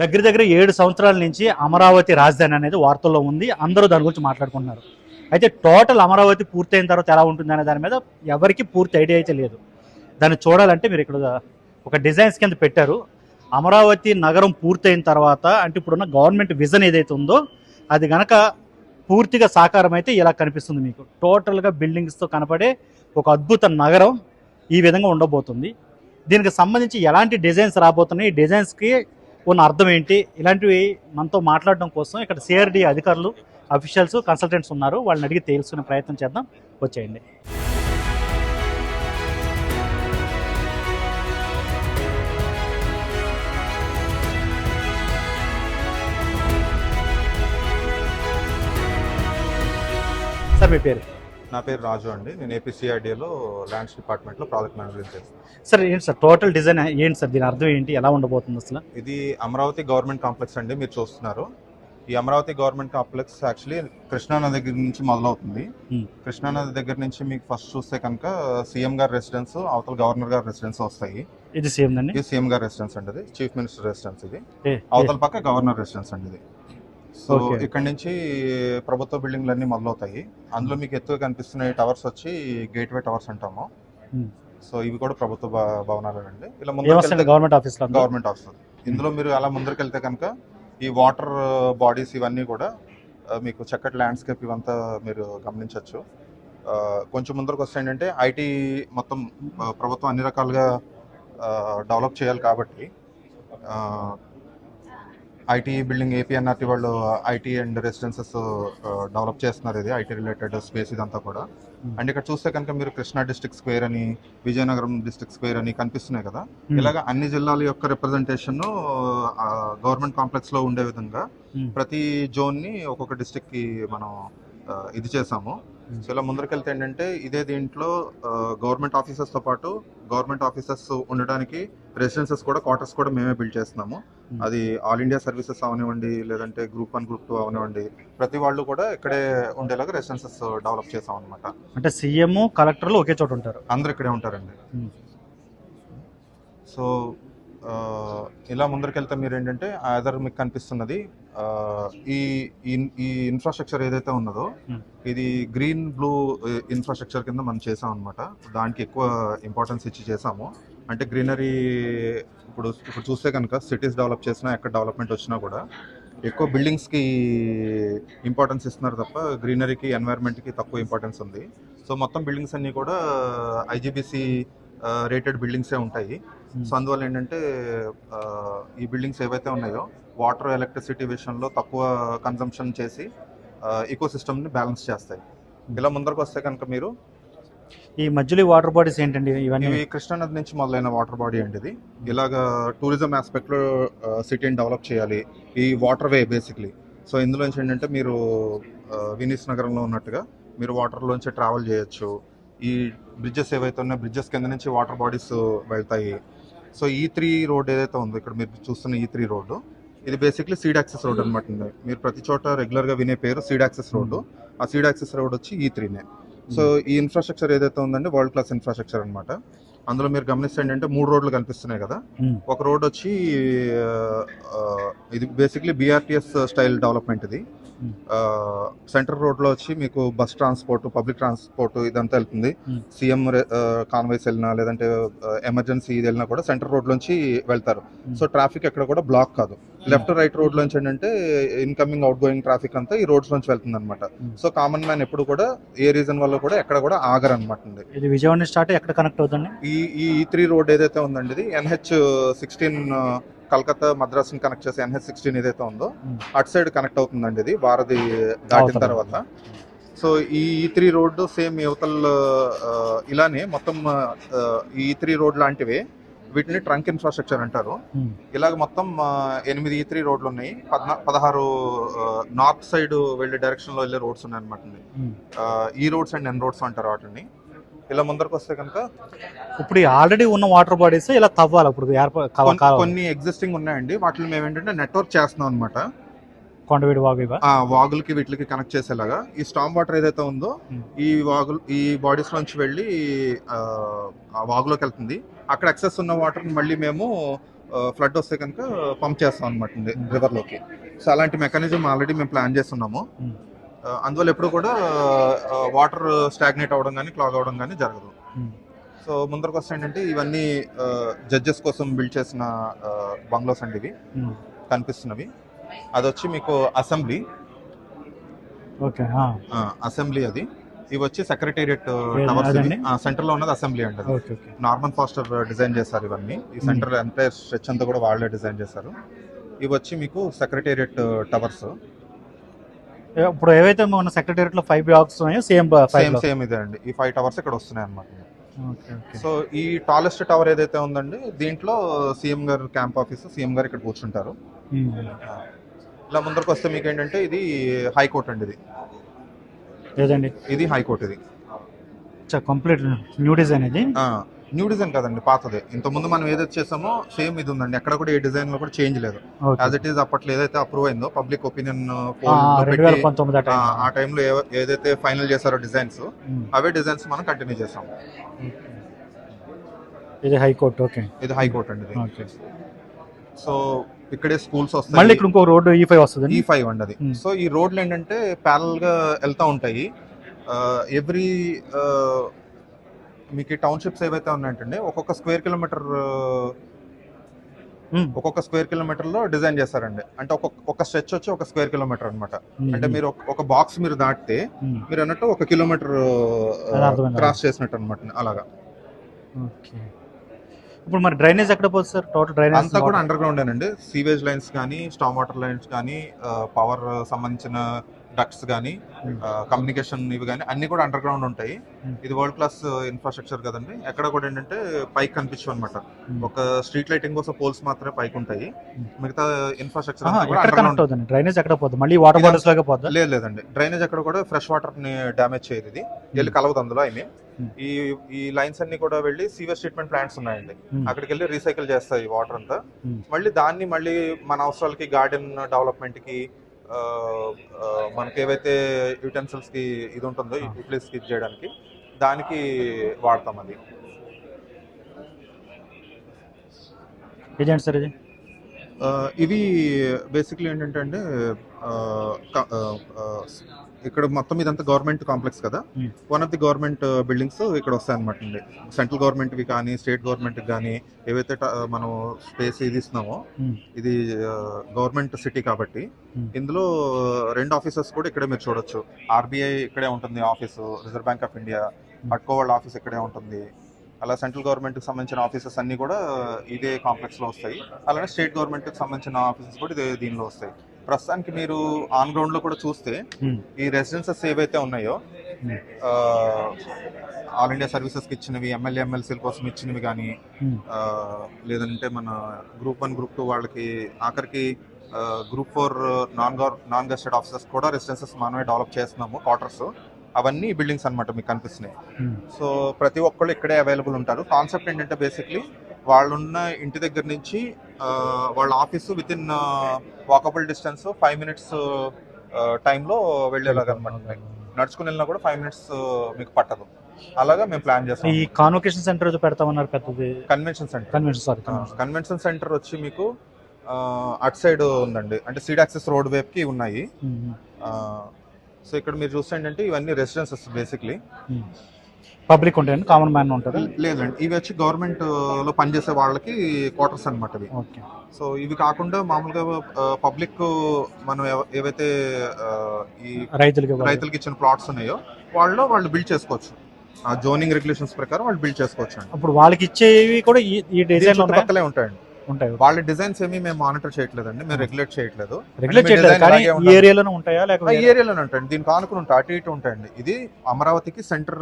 దగ్గర దగ్గర ఏడు సంవత్సరాల నుంచి అమరావతి రాజధాని అనేది వార్తల్లో ఉంది. అందరూ దాని గురించి మాట్లాడుకుంటున్నారు. అయితే టోటల్ అమరావతి పూర్తయిన తర్వాత ఎలా ఉంటుంది అనే దాని మీద ఎవరికి పూర్తి ఐడియా అయితే లేదు. దాన్ని చూడాలంటే మీరు ఇక్కడ ఒక డిజైన్స్ కింద పెట్టారు. అమరావతి నగరం పూర్తయిన తర్వాత అంటే ఇప్పుడున్న గవర్నమెంట్ విజన్ ఏదైతే ఉందో అది గనక పూర్తిగా సాకారం అయితే ఇలా కనిపిస్తుంది మీకు. టోటల్గా బిల్డింగ్స్తో కనపడే ఒక అద్భుత నగరం ఈ విధంగా ఉండబోతుంది. దీనికి సంబంధించి ఎలాంటి డిజైన్స్ రాబోతున్నాయి? ఈ డిజైన్స్కి ఉన్న అర్థం ఏంటి? ఇలాంటివి మనతో మాట్లాడడం కోసం ఇక్కడ సిఆర్డి అధికారులు అఫీషియల్స్ కన్సల్టెంట్స్ ఉన్నారు. వాళ్ళని అడిగి తెలుసుకునే ప్రయత్నం చేద్దాం. వచ్చేయండి. సార్ మీ పేరు? నా పేరు రాజు అండి. నేను ఏపీసీఆర్డీఏలో ల్యాండ్స్ డిపార్ట్మెంట్లో ప్రాజెక్ట్ మేనేజర్ చేస్తాను. సార్ ఏంటి సార్ టోటల్ డిజైన్ ఏంటి సార్? దీని అర్థం ఏంటి? ఎలా ఉండబోతుంది అసలు? ఇది అమరావతి గవర్నమెంట్ కాంప్లెక్స్ అండి మీరు చూస్తున్నారు. ఈ అమరావతి గవర్నమెంట్ కాంప్లెక్స్ యాక్చువల్లీ కృష్ణానది దగ్గర నుంచి మొదలవుతుంది. కృష్ణానది దగ్గర నుంచి మీకు ఫస్ట్ చూస్తే కనుక సీఎం గారి రెసిడెన్స్ అవతల గవర్నర్ గారి రెసిడెన్స్ వస్తాయి. ఇది అండి ఇది సీఎం గారి రెసిడెన్స్ అండి చీఫ్ మినిస్టర్ రెసిడెన్స్ ఇది. అవతల పక్క గవర్నర్ రెసిడెన్స్ అండి ఇది. సో. ఇక్కడ నుంచి ప్రభుత్వ బిల్డింగ్లు అన్ని మొదలవుతాయి అందులో మీకు ఎత్తుగా కనిపిస్తున్న టవర్స్ వచ్చి గేట్వే టవర్స్ అంటాము. సో ఇవి కూడా ప్రభుత్వ భ- భవనాలు అండి ఇలా ముందు గవర్నమెంట్ ఆఫీస్లో అంతా? గవర్నమెంట్ ఆఫీస్ ఇందులో మీరు అలా ముందరికి వెళ్తే కనుక ఈ వాటర్ బాడీస్ ఇవన్నీ కూడా మీకు చక్కటి ల్యాండ్స్కేప్ ఇవంతా మీరు గమనించవచ్చు కొంచెం ముందరకు వస్తే ఏంటంటే ఐటీ మొత్తం ప్రభుత్వం అన్ని రకాలుగా డెవలప్ చేయాలి కాబట్టి ఐటీ బిల్డింగ్ ఏపీఎన్ఆర్టీ వాళ్ళు ఐటీ అండ్ రెసిడెన్సెస్ డెవలప్ చేస్తున్నారు ఇది ఐటీ రిలేటెడ్ స్పేస్ ఇదంతా కూడా Hmm. అండ్ ఇక్కడ చూస్తే కనుక మీరు కృష్ణా డిస్ట్రిక్ట్ స్క్వేర్ అని విజయనగరం డిస్ట్రిక్ట్ స్క్వేర్ అని కనిపిస్తున్నాయి కదా Hmm. ఇలాగ అన్ని జిల్లాల యొక్క రిప్రజెంటేషన్ గవర్నమెంట్ కాంప్లెక్స్లో ఉండే విధంగా Hmm. ప్రతి జోన్ని ఒక్కొక్క డిస్ట్రిక్ట్కి మనం ఇది చేసాము. సో ఇలా ముందరకెళ్తే ఏంటంటే ఇదే దీంట్లో గవర్నమెంట్ ఆఫీసర్స్తో పాటు గవర్నమెంట్ ఆఫీసర్స్ ఉండడానికి రెసిడెన్సెస్ కూడా క్వార్టర్స్ కూడా మేమే బిల్డ్ చేస్తున్నాము. Hmm. అది ఆల్ ఇండియా సర్వీసెస్ అవనివ్వండి లేదంటే గ్రూప్ వన్ గ్రూప్ టూ అవనివ్వండి ప్రతి వాళ్ళు కూడా ఇక్కడే ఉండేలాగా రెసిడెన్సెస్ డెవలప్ చేసాం అనమాట అంటే సీఎం కలెక్టర్లు ఒకే చోట ఉంటారు. అందరూ ఇక్కడే ఉంటారండి. Hmm. సో ఇలా ముందరికెళ్తే మీరు ఏంటంటే అదర్ మీకు కనిపిస్తున్నది. ఈ- ఈ ఇన్ఫ్రాస్ట్రక్చర్ ఏదైతే ఉన్నదో Hmm. ఇది గ్రీన్ బ్లూ ఇన్ఫ్రాస్ట్రక్చర్ కింద మనం చేసాం అనమాట దానికి ఎక్కువ ఇంపార్టెన్స్ ఇచ్చి చేసాము. అంటే గ్రీనరీ ఇప్పుడు ఇప్పుడు చూస్తే కనుక సిటీస్ డెవలప్ చేసినా ఎక్కడ డెవలప్మెంట్ వచ్చినా కూడా ఎక్కువ బిల్డింగ్స్కి ఇంపార్టెన్స్ ఇస్తున్నారు తప్ప గ్రీనరీకి ఎన్వైర్న్మెంట్కి తక్కువ ఇంపార్టెన్స్ ఉంది. సో మొత్తం బిల్డింగ్స్ అన్నీ కూడా ఐజీబీసీ రేటెడ్ బిల్డింగ్సే ఉంటాయి. సో అందువల్ల ఏంటంటే ఈ బిల్డింగ్స్ ఏవైతే ఉన్నాయో వాటర్ ఎలక్ట్రిసిటీ విషయంలో తక్కువ కన్జంప్షన్ చేసి ఈకో సిస్టమ్ని బ్యాలెన్స్ చేస్తాయి. ఇలా ముందరకు వస్తే కనుక మీరు? ఈ మధ్యలో వాటర్ బాడీస్ ఏంటండి ఇవన్నీ? ఇవి కృష్ణానది నుంచి మొదలైన వాటర్ బాడీ అండి ఇది. ఇలాగా టూరిజం ఆస్పెక్ట్లో సిటీని డెవలప్ చేయాలి. ఈ వాటర్ వే బేసిక్లీ సో ఇందులో నుంచి ఏంటంటే మీరు వినీస్ నగరంలో ఉన్నట్టుగా మీరు వాటర్లోంచి ట్రావెల్ చేయొచ్చు. ఈ బ్రిడ్జెస్ ఏవైతే ఉన్నాయో బ్రిడ్జెస్ కింద నుంచి వాటర్ బాడీస్ వెళ్తాయి. సో ఈ త్రీ రోడ్ ఏదైతే ఉందో ఇక్కడ మీరు చూస్తున్న ఈ త్రీ రోడ్డు ఇది బేసిక్లీ సీడ్ యాక్సెస్ రోడ్ అనమాట మీరు ప్రతి చోట రెగ్యులర్గా వినే పేరు సీడ్ యాక్సెస్ రోడ్డు ఆ సీడ్ యాక్సెస్ రోడ్ వచ్చి ఈ త్రీనే. సో ఈ ఇన్ఫ్రాస్ట్రక్చర్ ఏదైతే ఉందంటే వరల్డ్ క్లాస్ ఇన్ఫ్రాస్ట్రక్చర్ అన్నమాట. అందులో మీరు గమనిస్తే ఏంటంటే మూడు రోడ్లు కనిపిస్తున్నాయి కదా. ఒక రోడ్ వచ్చి ఇది బేసిక్లీ బీఆర్టీఎస్ స్టైల్ డెవలప్మెంట్ ఇది. Hmm. సెంట్రల్ రోడ్లో వచ్చి మీకు బస్ ట్రాన్స్పోర్ట్ పబ్లిక్ ట్రాన్స్పోర్ట్ ఇదంతా వెళ్తుంది Hmm. సీఎం కాన్వాయ్స్ వెళ్ళినా లేదంటే ఎమర్జెన్సీ ఇది వెళ్ళినా కూడా సెంట్రల్ రోడ్ నుంచి వెళ్తారు Hmm. సో ట్రాఫిక్ ఎక్కడ కూడా బ్లాక్ కాదు లెఫ్ట్ రైట్ రోడ్ నుంచి ఏంటంటే ఇన్కమింగ్ అవుట్ గోయింగ్ ట్రాఫిక్ అంతా ఈ రోడ్స్ నుంచి వెళ్తుంది అనమాట Hmm. సో కామన్ మ్యాన్ ఎప్పుడు కూడా ఏ రీజన్ వల్ల కూడా ఎక్కడ కూడా ఆగరు అనమాట ఇది విజయవాడ స్టార్ట్ ఎక్కడ కనెక్ట్ అవుతుంది ఈ ఈ త్రీ రోడ్ ఏదైతే ఉందండి ఇది NH sixteen Calcutta Madras connect చేసే ఎన్హెచ్ సిక్స్టీన్ ఏదైతే ఉందో Hmm. అటు సైడ్ కనెక్ట్ అవుతుందండి ఇది వారధి దాటిన. తర్వాత సో ఈ త్రీ రోడ్డు సేమ్ యువతల్ ఇలానే మొత్తం ఈ త్రీ రోడ్ లాంటివే వీటిని ట్రంక్ ఇన్ఫ్రాస్ట్రక్చర్ అంటారు. ఇలాగ మొత్తం ఎనిమిది ఈ త్రీ రోడ్లు ఉన్నాయి పద్నా పదహారు నార్త్ సైడ్ వెళ్ళే డైరెక్షన్లో వెళ్ళే రోడ్స్ ఉన్నాయి అనమాట. ఈ రోడ్స్ అండ్ ఎన్ రోడ్స్ అంటారు వాటిని. ఇలా ముందరకు వస్తే కనుక ఇప్పుడు ఆల్రెడీ ఉన్న వాటర్ బాడీస్ ఇలా తవ్వాలి. ఇప్పుడు. కొన్ని ఎగ్జిస్టింగ్ ఉన్నాయండి. వాటిని మేము ఏంటంటే నెట్వర్క్ చేస్తున్నాం అనమాట కొండవీడి వాగు ఆ వాగులకి వీటికి కనెక్ట్ చేసేలాగా. ఈ స్టామ్ వాటర్ ఏదైతే ఉందో. ఈ వాగులు ఈ బాడీస్ నుంచి వెళ్ళి ఆ, వాగులోకి వెళ్తుంది. అక్కడ ఎక్సెస్ ఉన్న వాటర్ మళ్ళీ మేము ఫ్లడ్ వస్తే కనుక పంప్ చేస్తాం అనమాట. రివర్లోకి సో అలాంటి మెకానిజం ఆల్రెడీ మేము ప్లాన్ చేస్తున్నాము. అందువల్ల ఎప్పుడు కూడా వాటర్ స్టాగ్నేట్ అవ్వడం కానీ క్లాగ్ అవ్వడం కానీ జరగదు. సో ముందరకు వస్తే ఏంటంటే ఇవన్నీ జడ్జెస్ కోసం బిల్డ్ చేసిన బంగ్లోస్ అండి ఇవి. కనిపిస్తున్నవి. అది వచ్చి మీకు అసెంబ్లీ. ఓకే. అసెంబ్లీ అది. ఇవి వచ్చి సెక్రటేరియట్? టవర్స్? సెంటర్లో ఉన్నది అసెంబ్లీ అండి నార్మన్ ఫాస్టర్ డిజైన్ చేశారు ఇవన్నీ. ఈ సెంటర్ ఎంటైర్ స్ట్రెచ్ అంతా కూడా వాళ్ళే డిజైన్ చేశారు. ఇవి వచ్చి మీకు సెక్రటేరియట్ టవర్స్. ఇప్పుడు ఏవైతే మన సెక్రటేరియట్లో ఫైవ్ బ్లాక్స్ ఉన్నాయో సేమ్ సేమ్ సేమ్ ఇదే అండి. ఈ ఫైవ్ టవర్స్ ఇక్కడ వస్తున్నాయి ఓకే సో ఈ టాలెస్ట్ టవర్ ఏదైతే ఉందండి దీంట్లో సీఎం గారు క్యాంప్ ఆఫీస్ సీఎం గారు ఇక్కడ కూర్చుంటారు. ఇలా ముందరకు వస్తే మీకు ఏంటంటే ఇది హైకోర్ట్ అండి ఇది. లేదండి ఇది హైకోర్ట్ ఇది. కంప్లీట్ న్యూ డిజైన్ ఇది? న్యూ డిజైన్ కదండి పాతదే. ఇంత ముందు మనం ఏదైతే చేసామో సేమ్ ఇది ఉందండి. ఎక్కడ కూడా ఏ డిజైన్లో కూడా చేంజ్ లేదు. యాజ్ ఇట్ ఈస్ అప్పట్లో ఏదైతే అప్రూవ్ అయిందో పబ్లిక్ ఒపీనియన్ ఆ టైంలో ఏదైతే ఫైనల్ చేశారో డిజైన్స్. అవే డిజైన్స్ మనం కంటిన్యూ చేసాం ఇది హైకోర్టు ఓకే. ఇది హైకోర్ట్ అండి సో ఇక్కడే స్కూల్స్ మళ్ళీ వస్తాయి ఇక్కడ ఇంకో రోడ్డు ఈ ఫైవ్ వస్తుంది ఈ ఫైవ్ అండి అది. Hmm. సో ఈ రోడ్లు ఏంటంటే ప్యారల్గా వెళ్తా ఉంటాయి. ఎవ్రీ మీకు టౌన్షిప్స్ ఏవైతే ఉన్నాయంటే ఒక్కొక్క స్క్వేర్ కిలోమీటర్ ఒక్కొక్క స్క్వేర్ కిలోమీటర్లో డిజైన్ చేస్తారండి. అంటే ఒక స్ట్రెచ్ వచ్చి ఒక స్క్వేర్ కిలోమీటర్ అన్నమాట. అంటే మీరు ఒక- బాక్స్ మీరు దాటితే మీరు అన్నట్టు ఒక కిలోమీటర్. క్రాస్ చేసినట్టు అనమాట అలాగా. ఓకే. ఇప్పుడు మరి డ్రైనేజ్ ఎక్కడ పోతుంది సార్? టోటల్ డ్రైనేజ్ అంతా కూడా అండర్ గ్రౌండ్ అండి సీవేజ్ లైన్స్ కానీ స్టామ్ వాటర్ లైన్స్ కానీ పవర్ సంబంధించిన డక్ట్స్ కానీ Hmm. కమ్యూనికేషన్ ఇవి కానీ అన్ని కూడా అండర్ గ్రౌండ్ ఉంటాయి. Hmm. ఇది వరల్డ్ క్లాస్ ఇన్ఫ్రాస్ట్రక్చర్ కదండి. ఎక్కడ కూడా ఏంటంటే పైకి కనిపించవు అనమాట ఒక స్ట్రీట్ లైటింగ్ కోసం పోల్స్ మాత్రమే పైకి ఉంటాయి. Hmm. మిగతా ఇన్ఫ్రాస్ట్రక్చర్ ఎక్కడ డ్రైనేజ్ ఎక్కడ పోతుంది మళ్ళీ వాటర్ బాటిల్స్ లాగా లేదు లేదండి. డ్రైనేజ్ అక్కడ కూడా ఫ్రెష్ వాటర్ని డ్యామేజ్ చేయదు ఇది. వెళ్ళి కలవదు అందులో ఐ మీన్ Hmm. ఈ ఈ లైన్స్ అన్ని కూడా వెళ్ళి సీవేజ్ ట్రీట్మెంట్ ప్లాంట్స్ ఉన్నాయండి. Hmm. అక్కడికి వెళ్ళి రీసైకిల్ చేస్తాయి వాటర్ అంతా. Hmm. మళ్ళీ దాన్ని మళ్ళీ మన అవసరాలకి గార్డెన్ డెవలప్మెంట్కి మనకి ఏవైతే యూటెన్సిల్స్కి ఇది ఉంటుందో Ah. యూటిలిటీస్కి చేయడానికి దానికి వాడతాం అది ఇదేంటి సార్ ఇది ఇవి బేసిక్లీ ఏంటంటే ఇక్కడ మొత్తం ఇదంతా గవర్నమెంట్ కాంప్లెక్స్ కదా. One of the government buildings ఇక్కడ వస్తాయి అనమాట అండి. సెంట్రల్ గవర్నమెంట్వి కానీ స్టేట్ గవర్నమెంట్ కానీ ఏవైతే మనం స్పేస్ ఇది ఇస్తున్నామో Hmm. ఇది గవర్నమెంట్ సిటీ కాబట్టి Hmm. ఇందులో రెండు ఆఫీసెస్ కూడా ఇక్కడే మీరు చూడొచ్చు. ఆర్బీఐ ఇక్కడే ఉంటుంది office reserve bank of India అట్కో వాళ్ళ ఆఫీస్ ఇక్కడే ఉంటుంది. అలా సెంట్రల్ గవర్నమెంట్కి సంబంధించిన ఆఫీసెస్ అన్ని కూడా ఇదే కాంప్లెక్స్లో వస్తాయి. అలానే స్టేట్ గవర్నమెంట్కి సంబంధించిన ఆఫీసెస్ కూడా ఇదే దీనిలో వస్తాయి. ప్రస్తుతానికి మీరు ఆన్ గ్రౌండ్లో కూడా చూస్తే Hmm. ఈ రెసిడెన్సెస్ ఏవైతే ఉన్నాయో. ఆల్ ఇండియా సర్వీసెస్కి ఇచ్చినవి ఎమ్మెల్యే ఎమ్మెల్సీల కోసం ఇచ్చినవి కానీ Hmm. లేదంటే మన గ్రూప్ వన్ గ్రూప్ టూ వాళ్ళకి ఆఖరికి గ్రూప్ ఫోర్ నాన్ గవర్ నాన్ గెస్టెడ్ ఆఫీసర్స్ కూడా రెసిడెన్సెస్ మనమే డెవలప్ చేస్తున్నాము క్వార్టర్స్ అవన్నీ బిల్డింగ్స్ అన్నమాట మీకు కనిపిస్తున్నాయి Hmm. సో ప్రతి ఒక్కళ్ళు ఇక్కడే అవైలబుల్ ఉంటారు కాన్సెప్ట్ ఏంటంటే బేసిక్లీ వాళ్ళున్న ఇంటి దగ్గర నుంచి వాళ్ళ office within walkable distance five minutes టైంలో వెళ్ళేలాగా అనమాట నడుచుకుని వెళ్ళినా కూడా ఫైవ్ మినిట్స్ మీకు పట్టదు. అలాగా మేము ప్లాన్ చేస్తాం. ఈ కాన్వకేషన్ సెంటర్ పెడతామన్నారు పెద్దది. Convention centre convention sorry convention centre వచ్చి మీకు అటు సైడ్ ఉందండి. అంటే సీడ్ యాక్సెస్ రోడ్ వైపు కి ఉన్నాయి సో ఇక్కడ మీరు చూస్తే ఏంటంటే ఇవన్నీ రెసిడెన్సెస్ బేసిక్లీ పబ్లిక్ ఉంటాయండి కామన్ మ్యాన్ ఉంటారు లేదండి ఇవి వచ్చి గవర్నమెంట్లో పనిచేసే వాళ్ళకి క్వార్టర్స్ అన్నమాట ఇవి. ఓకే. సో ఇవి కాకుండా మామూలుగా పబ్లిక్ మనం ఏవైతే ఈ రైతులకి. రైతులకి ఇచ్చిన ప్లాట్స్ ఉన్నాయో వాళ్ళు వాళ్ళు బిల్డ్ చేసుకోవచ్చు. ఆ జోనింగ్ రెగ్యులేషన్స్ ప్రకారం వాళ్ళు బిల్డ్ చేసుకోవచ్చు అండి. అప్పుడు వాళ్ళకి ఇచ్చేవి కూడా ఈ ఈ డిజైన్ చుట్టుపక్కలే ఉంటాయండి. ఉంటాయి వాళ్ళ డిజైన్స్ ఏమి మేము మానిటర్ చేయట్లేదండి మేము రెగ్యులేట్ చేయట్లేదు. రెగ్యులేట్ చేయలేదు కానీ ఈ. ఏరియాలోనే ఉంటాయా లేకపోతే ఏరియాలోనే ఉంటాయండి దీనికి ఆనుకుని ఉంటాయి అటు ఇటు ఉంటాయండి. ఇది అమరావతికి సెంటర్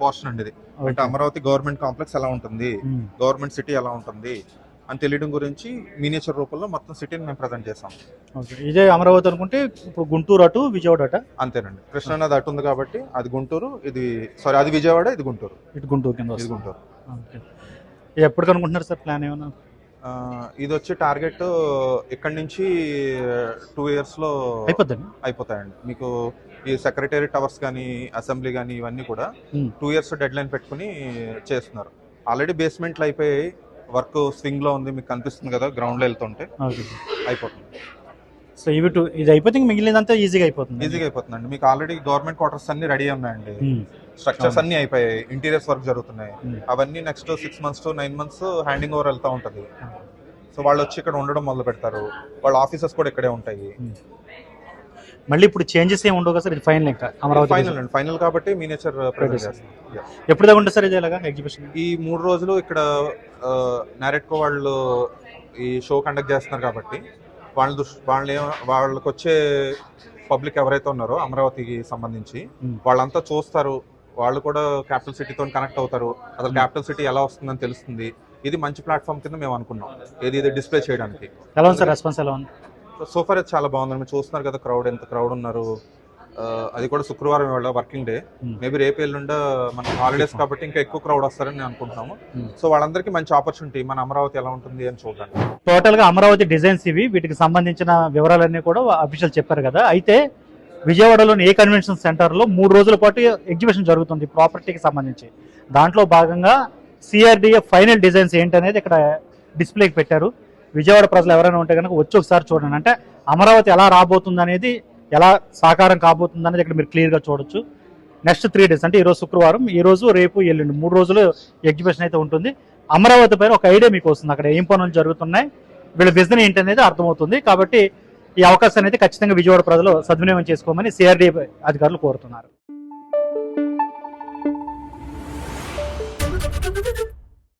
పోర్షన్ అండి ఇది అంటే అమరావతి గవర్నమెంట్ కాంప్లెక్స్ ఎలా ఉంటుంది. గవర్నమెంట్ సిటీ ఎలా ఉంటుంది అని తెలియడం గురించి మినియేచర్ రూపంలో మొత్తం సిటీని మేము ప్రజెంట్ చేసాం. ఓకే. ఇదే అమరావతి అనుకుంటే ఇప్పుడు గుంటూరు అటు విజయవాడ అట? అంతేనండి. కృష్ణానది అటు ఉంది కాబట్టి అది గుంటూరు ఇది సారీ అది విజయవాడ ఇది గుంటూరు. ఇటు గుంటూరు కింద ఇది గుంటూరు. ఓకే. ఇది ఎప్పుడు కనుకుంటున్నారు సార్ ప్లాన్ ఏమన్నా? ఇది వచ్చి టార్గెట్ ఇక్కడ నుంచి టూ ఇయర్స్లో అయిపోద్దండి. అయిపోతాయండి. మీకు ఈ సెక్రటరీ టవర్స్ కానీ అసెంబ్లీ కానీ ఇవన్నీ కూడా. టూ ఇయర్స్ డెడ్ లైన్ పెట్టుకుని చేస్తున్నారు. ఆల్రెడీ బేస్మెంట్లు అయిపోయాయి. వర్క్ స్వింగ్లో ఉంది మీకు కనిపిస్తుంది కదా గ్రౌండ్లో వెళ్తుంటే అయిపోతుంది. సో ఇవి టూ ఇది అయిపోతే మిగిలినంతా ఈజీగా అయిపోతుంది ఈజీగా అయిపోతుందండి. మీకు ఆల్రెడీ గవర్నమెంట్ క్వార్టర్స్ అన్ని రెడీ ఉన్నాయండి. స్ట్రక్చర్స్. అన్ని అయిపోయాయి. ఇంటీరియర్స్ వర్క్ జరుగుతున్నాయి. అవన్నీ next six months to nine months handing over వెళ్తా ఉంటది. సో వాళ్ళు వచ్చి ఇక్కడ ఉండడం మొదలు పెడతారు వాళ్ళ ఆఫీసెస్ కూడా ఇక్కడే ఉంటాయి. మళ్ళీ ఇప్పుడు చేంజెస్ ఏమి ఉండవు కదా సార్? ఇది ఫైనల్ ఇంకా అమరావతి ఫైనల్ అండి. ఫైనల్ కాబట్టి మీనేచర్. చేస్తాం. Yeah. ఎప్పుడు దాకా ఉంటుంది సార్ ఇది ఇలాగా ఎగ్జిబిషన్ ఈ మూడు రోజులు ఇక్కడ నారెట్కో వాళ్ళు ఈ షో కండక్ట్ చేస్తున్నారు కాబట్టి వాళ్ళ దృష్టి వాళ్ళు ఏం- వాళ్ళకి వచ్చే పబ్లిక్ ఎవరైతే ఉన్నారో అమరావతికి సంబంధించి Hmm. వాళ్ళంతా చూస్తారు. వాళ్ళు కూడా క్యాపిటల్ సిటీతో కనెక్ట్ అవుతారు. అసలు Hmm. క్యాపిటల్ సిటీ ఎలా వస్తుందని తెలుస్తుంది. ఇది మంచి ప్లాట్ఫామ్ కింద మేము అనుకున్నాం. ఏది ఇది డిస్ప్లే చేయడానికి. ఎలా ఉంది సార్ రెస్పాన్స్ ఎలా ఉంది? సోఫర్ అయితే చాలా బాగుంది. మీరు చూస్తున్నారు కదా క్రౌడ్ ఎంత క్రౌడ్ ఉన్నారు. అది కూడా శుక్రవారం వేళ వర్కింగ్ డే. మేబీ రేపు ఎల్లుండ మన హాలిడేస్ కాబట్టి ఇంకా ఎక్కువ క్రౌడ్ వస్తారని నేను అనుకుంటున్నాము. Hmm. సో వాళ్ళందరికీ మంచి ఆపర్చునిటీ మన అమరావతి ఎలా ఉంటుంది అని చూడండి టోటల్గా అమరావతి డిజైన్స్ ఇవి వీటికి సంబంధించిన వివరాలన్నీ కూడా అఫీషియల్ చెప్పారు కదా. అయితే విజయవాడలోని ఏ కన్వెన్షన్ సెంటర్లో మూడు రోజుల పాటు ఎగ్జిబిషన్ జరుగుతుంది ప్రాపర్టీకి సంబంధించి. దాంట్లో భాగంగా సిఆర్డిఏ ఫైనల్ డిజైన్స్ ఏంటనేది ఇక్కడ డిస్ప్లేకి పెట్టారు. విజయవాడ ప్రజలు ఎవరైనా ఉంటే కనుక వచ్చి ఒకసారి చూడండి. అంటే అమరావతి ఎలా రాబోతుంది అనేది ఎలా సాకారం కాబోతుంది అనేది ఇక్కడ మీరు క్లియర్గా చూడొచ్చు. నెక్స్ట్ త్రీ డేస్ అంటే ఈరోజు శుక్రవారం ఈ రోజు రేపు ఎల్లుండి మూడు రోజులు ఎగ్జిబిషన్ అయితే ఉంటుంది. అమరావతి పైన ఒక ఐడియా మీకు వస్తుంది అక్కడ ఏం పనులు జరుగుతున్నాయి. వీళ్ళ బిజినెస్ ఏంటి అనేది అర్థమవుతుంది. కాబట్టి ఈ అవకాశాన్ని అయితే ఖచ్చితంగా విజయవాడ ప్రజలు సద్వినియోగం చేసుకోమని సిఆర్డీ అధికారులు కోరుతున్నారు.